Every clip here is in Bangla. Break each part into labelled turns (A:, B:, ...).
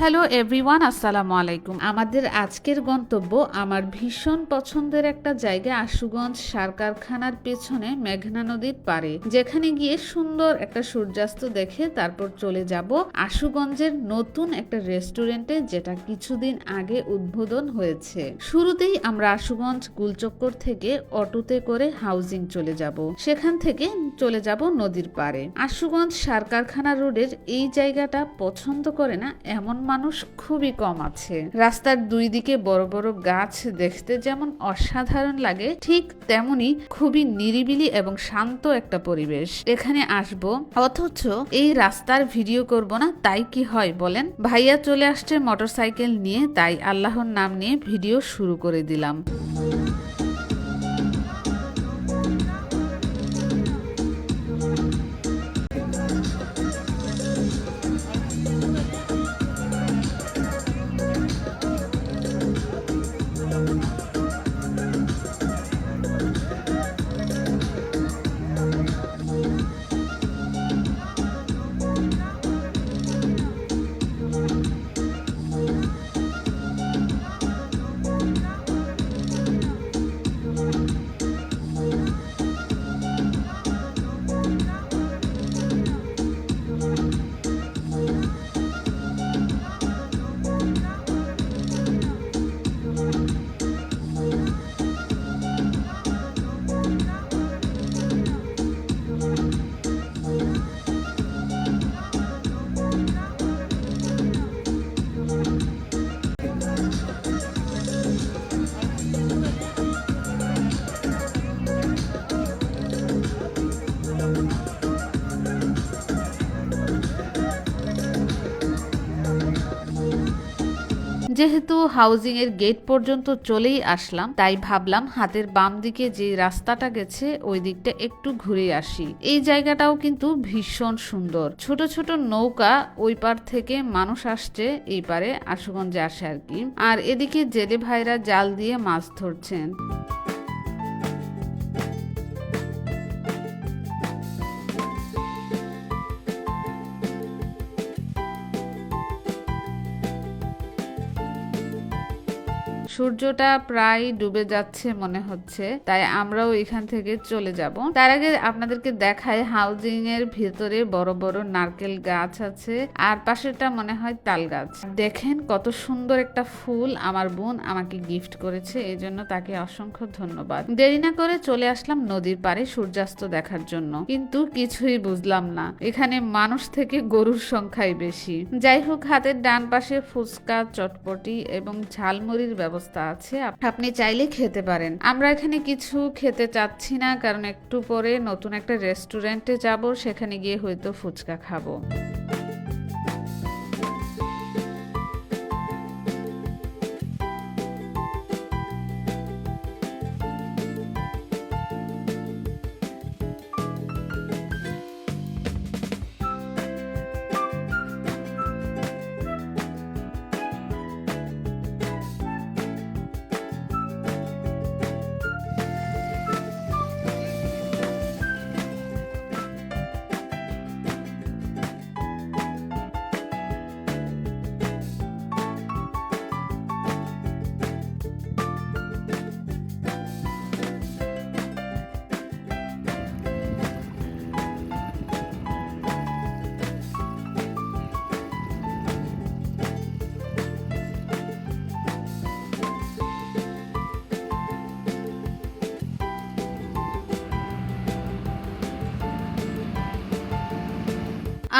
A: হ্যালো এভরিওয়ান আসসালামু আলাইকুম আমাদের আজকের গন্তব্য আমার ভীষণ পছন্দের একটা জায়গা আশুগঞ্জ সার কারখানার পেছনে মেঘনা নদীর পাড়ে, যেখানে গিয়ে সুন্দর একটা সূর্যাস্ত দেখে তারপর চলে যাব আশুগঞ্জের নতুন একটা রেস্টুরেন্টে, যেটা কিছুদিন আগে উদ্বোধন হয়েছে। শুরুতেই আমরা আশুগঞ্জ গুলচক্কর থেকে অটোতে করে হাউজিং চলে যাব। সেখান থেকে চলে যাব নদীর পাড়ে। আশুগঞ্জ সার কারখানা রোডের এই জায়গাটা পছন্দ করে না এমন মানুষ খুবই কম আছে। রাস্তার দুই দিকে বড় বড় গাছ দেখতে যেমন অসাধারণ লাগে, ঠিক তেমনি খুবই নিরিবিলি এবং শান্ত একটা পরিবেশ। এখানে আসব। অথচ এই রাস্তার ভিডিও করব না, তাই কি হয় বলেন? ভাইয়া চলে আসছে মোটরসাইকেল নিয়ে, তাই আল্লাহর নাম নিয়ে ভিডিও শুরু করে দিলাম। যেহেতু হাউজিং এর গেট পর্যন্ত চলেই আসলাম, তাই ভাবলাম হাতের বাম দিকে যে রাস্তাটা গেছে, ওই দিকটা একটু ঘুরে আসি। এই জায়গাটাও কিন্তু ভীষণ সুন্দর। ছোট ছোট নৌকা ওই পার থেকে মানুষ আসছে, এই পারে আশুগঞ্জে আসে আর কি। আর এদিকে জেলে ভাইরা জাল দিয়ে মাছ ধরছেন। সূর্যটা প্রায় ডুবে যাচ্ছে মনে হচ্ছে, তাই আমরাও এখান থেকে চলে যাব। তার আগে আপনাদেরকে দেখায় হাউজিং এর ভিতরে বড় বড় নারকেল গাছ আছে, আর পাশেটা মনে হয় তাল গাছ। দেখেন কত সুন্দর একটা ফুল আমার বোন আমাকে গিফট করেছে, এই জন্য তাকে অসংখ্য ধন্যবাদ। দেরি না করে চলে আসলাম নদীর পাড়ে সূর্যাস্ত দেখার জন্য, কিন্তু কিছুই বুঝলাম না। এখানে মানুষ থেকে গরুর সংখ্যাই বেশি। যাই হোক, হাতের ডান পাশে ফুচকা, চটপটি এবং ঝালমুড়ির ব্যবস্থা আছে। আপ- আপনি চাইলে খেতে পারেন। আমরা এখানে কিছু খেতে চাচ্ছি না, কারণ একটু পরে নতুন একটা রেস্টুরেন্টে যাব, সেখানে গিয়ে হয়তো ফুচকা খাব।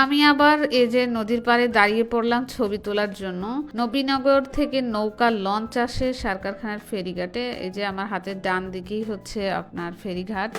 A: আমি আবার এ যে নদীর পাড়ে দাঁড়িয়ে পড়লাম ছবি তোলার জন্য। নবীনগর থেকে নৌকা লঞ্চ আসে সার কারখানার ফেরিঘাটে। এই যে আমার হাতের ডান দিকেই হচ্ছে আপনার ফেরিঘাট।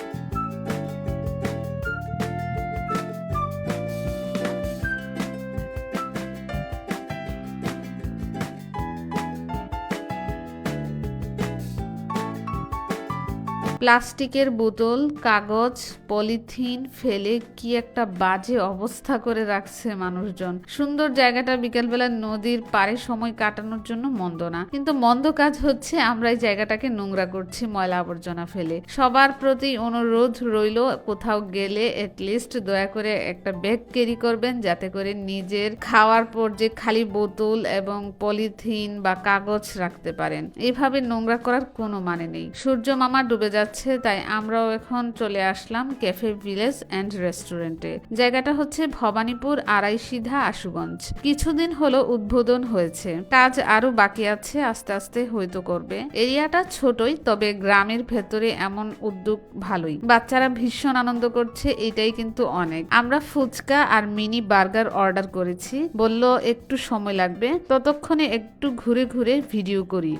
A: প্লাস্টিকের বোতল, কাগজ, পলিথিন ফেলে কি একটা বাজে অবস্থা করে রাখছে মানুষজন। সুন্দর জায়গাটা বিকেলবেলা নদীর পাড়ে সময় কাটানোর জন্য মন্দ না। কিন্তু মন্দ কাজ হচ্ছে আমরা এই জায়গাটাকে নোংরা করছি, ময়লা আবর্জনা ফেলে। সবার প্রতি অনুরোধ রইল কোথাও গেলে লিস্ট দয়া করে একটা ব্যাগ ক্যারি করবেন যাতে করে নিজের খাওয়ার পর যে খালি বোতল এবং পলিথিন বা কাগজ রাখতে পারেন। এইভাবে নোংরা করার কোনো মানে নেই। সূর্য মামা ডুবে যাচ্ছে, তাই আমরাও এখন চলে আসলাম ক্যাফে ভিলেজ অ্যান্ড রেস্টুরেন্টে জায়গাটা হচ্ছে ভবানীপুর আড়াইসিধা আশুগঞ্জ। কিছুদিন হলো উদ্বোধন হয়েছে। কাজ আরও বাকি আছে, আস্তে আস্তে হয়তো করবে। এরিয়াটা ছোটই, তবে গ্রামের ভেতরে এমন উদ্যোগ ভালোই। বাচ্চারা ভীষণ আনন্দ করছে, এটাই কিন্তু অনেক। আমরা ফুচকা আর মিনি বার্গার অর্ডার করেছি। বলল, একটু সময় লাগবে। ততক্ষণে একটু ঘুরে ঘুরে ভিডিও করি।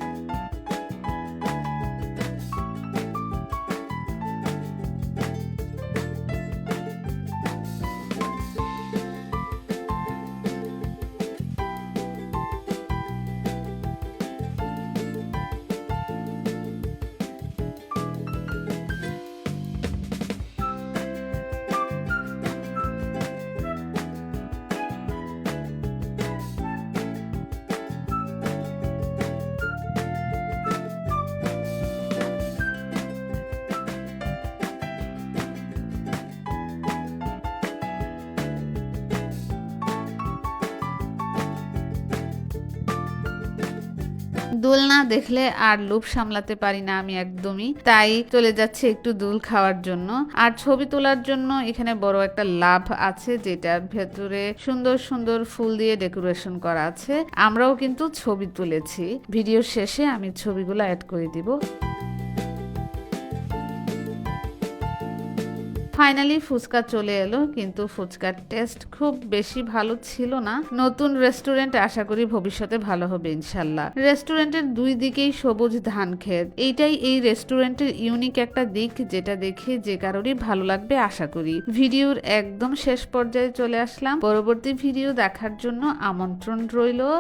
A: দোলনা দেখলে আর লোভ সামলাতে পারি না আমি একদমই। তাই চলে যাচ্ছে একটু দুল খাওয়ার জন্য। আর ছবি তোলার জন্য এখানে বড় একটা লাভ আছে, যেটার ভেতরে সুন্দর সুন্দর ফুল দিয়ে ডেকোরেশন করা আছে। আমরাও কিন্তু ছবি তুলেছি। ভিডিও শেষে আমি ছবিগুলো অ্যাড করে দিব। ফাইনালি ফুচকা চলে এলো, কিন্তু ফুচকার টেস্ট খুব বেশি ভালো ছিল না। নতুন রেস্টুরেন্ট আশা করি ভবিষ্যতে ভালো হবে, ইনশাল্লাহ। রেস্টুরেন্টের দুই দিকেই সবুজ ধান ক্ষেত। এইটাই এই রেস্টুরেন্টের ইউনিক একটা দিক, যেটা দেখে যে কারোরই ভালো লাগবে আশা করি। ভিডিওর একদম শেষ পর্যায়ে চলে আসলাম। পরবর্তী ভিডিও দেখার জন্য আমন্ত্রণ রইল।